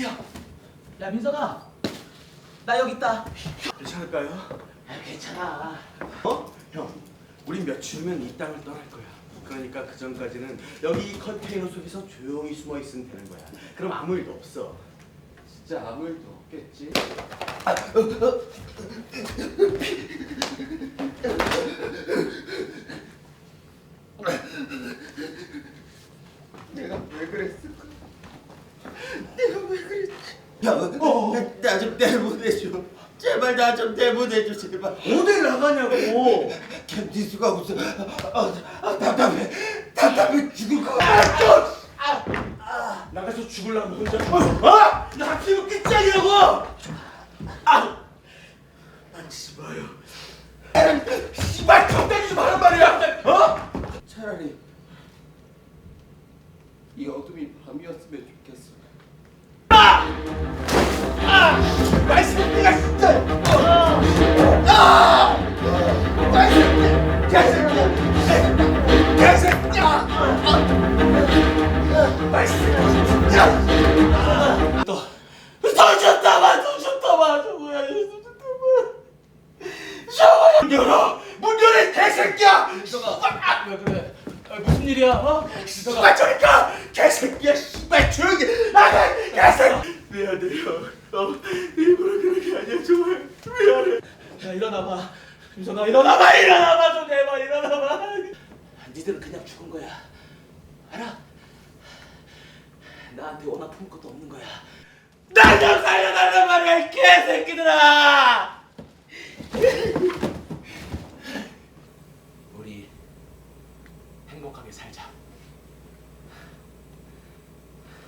갈게요. 야 민석아, 나 여기 있다. 괜찮을까요? 아, 괜찮아. 어? 형, 우린 며칠 후면 이 땅을 떠날 거야. 그러니까 그 전까지는 여기 이 컨테이너 속에서 조용히 숨어 있으면 되는 거야. 그럼 아무 일도 없어. 진짜 아무 일도 없겠지. 내가 왜 그랬을까? 내가 왜 그랬지? 형, 나좀 내보내줘. 제발 나 좀 내보내줘, 제발. 어딜 나가냐고. 견딜 수가 없어. 아, 아, 답답해. 답답해 죽을 것 같아. 아, 아, 나가서 죽을라면 혼자. 어? 나 지금 끝장이라고. 아, 만지지 마요. 씨발 적당히 좀 하란 말이야. 어? 차라리 이 어둠이 밤이었으면 좋겠어. 문 열어! 문 열어, 이 개새끼야! 민석아, 왜 그래? 아, 무슨 일이야? 어? 민석아, 씨발 저리가! 개새끼야! 씨발 조용히 나가! 개새끼! 미안해요. 어, 일부러 그런 게 아니야. 정말 미안해. 야 일어나봐. 민석아 일어나봐, 일어나봐 좀 제발 일어나봐. 니들은 그냥 죽은 거야. 알아? 나한테 원한 품을 것도 없는 거야. 날좀 살려달란 말이야, 이 개새끼들아! 행복하게 살자.